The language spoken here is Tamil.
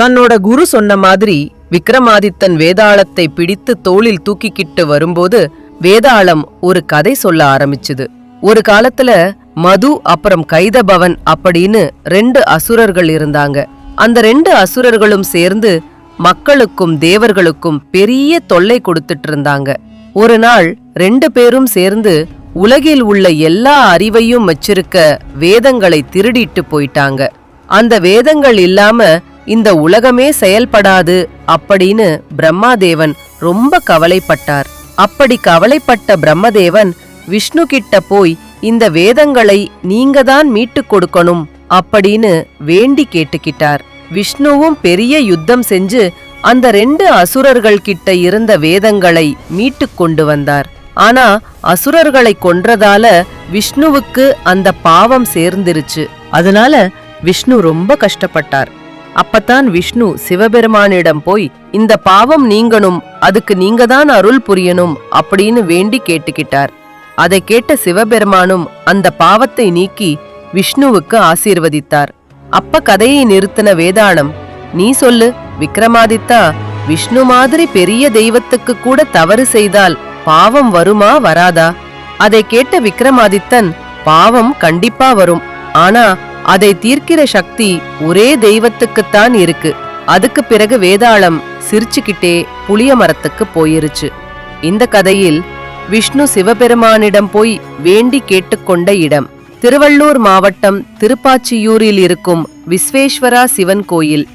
தன்னோட குரு சொன்ன மாதிரி விக்ரமாதித்தன் வேதாளத்தை பிடித்து தோளில் தூக்கிக்கிட்டு வரும்போது வேதாளம் ஒரு கதை சொல்ல ஆரம்பிச்சுது. ஒரு காலத்துல மது அப்புறம் கைதபவன் அப்படின்னு ரெண்டு அசுரர்கள் இருந்தாங்க. அந்த ரெண்டு அசுரர்களும் சேர்ந்து மக்களுக்கும் தேவர்களுக்கும் பெரிய தொல்லை கொடுத்துட்டு இருந்தாங்க ஒரு நாள் ரெண்டு பேரும் சேர்ந்து உலகில் உள்ள எல்லா அறிவையும் வச்சிருக்க வேதங்களை திருடிட்டு போயிட்டாங்க. அந்த வேதங்கள் இல்லாம இந்த உலகமே செயல்படாது அப்படின்னு பிரம்மாதேவன் ரொம்ப கவலைப்பட்டார். அப்படி கவலைப்பட்ட பிரம்மதேவன் விஷ்ணு கிட்ட போய் இந்த வேதங்களை நீங்க தான் மீட்டு கொடுக்கணும் அப்படின்னு வேண்டி கேட்டுக்கிட்டார். விஷ்ணுவும் பெரிய யுத்தம் செஞ்சு அந்த ரெண்டு அசுரர்கள் கிட்ட இருந்த வேதங்களை மீட்டு கொண்டு வந்தார். ஆனா அசுரர்களை கொன்றதால விஷ்ணுவுக்கு அந்த பாவம் சேர்ந்துருச்சு. அதனால விஷ்ணு ரொம்ப கஷ்டப்பட்டார். அப்பத்தான் விஷ்ணு சிவபெருமானிடம் போய் இந்த பாவம் நீங்கணும் அதுக்கு நீங்க தான் அருள் புரியணும் அப்படின்னு வேண்டி கேட்டுக்கிட்டார். அதை கேட்ட சிவபெருமானும் அந்த பாவத்தை நீக்கி விஷ்ணுவுக்கு ஆசீர்வதித்தார். அப்ப கதையை நிறுத்தின வேதாளம் நீ சொல்லு விக்ரமாதித்தா விஷ்ணு மாதிரி பெரிய தெய்வத்துக்கு கூட தவறு செய்தால் பாவம் வருமா வராதா? அதை கேட்ட விக்ரமாதித்தன் பாவம் கண்டிப்பா வரும். ஆனா அதை தீர்க்கிற சக்தி ஒரே தெய்வத்துக்குத்தான் இருக்கு. அதுக்கு பிறகு வேதாளம் சிரிச்சுக்கிட்டே புளிய மரத்துக்கு போயிருச்சு. இந்த கதையில் விஷ்ணு சிவபெருமானிடம் போய் வேண்டி கேட்டுக்கொண்ட இடம். திருவள்ளூர் மாவட்டம் திருப்பாச்சியூரில் இருக்கும் விஸ்வேஸ்வரா சிவன் கோயில்.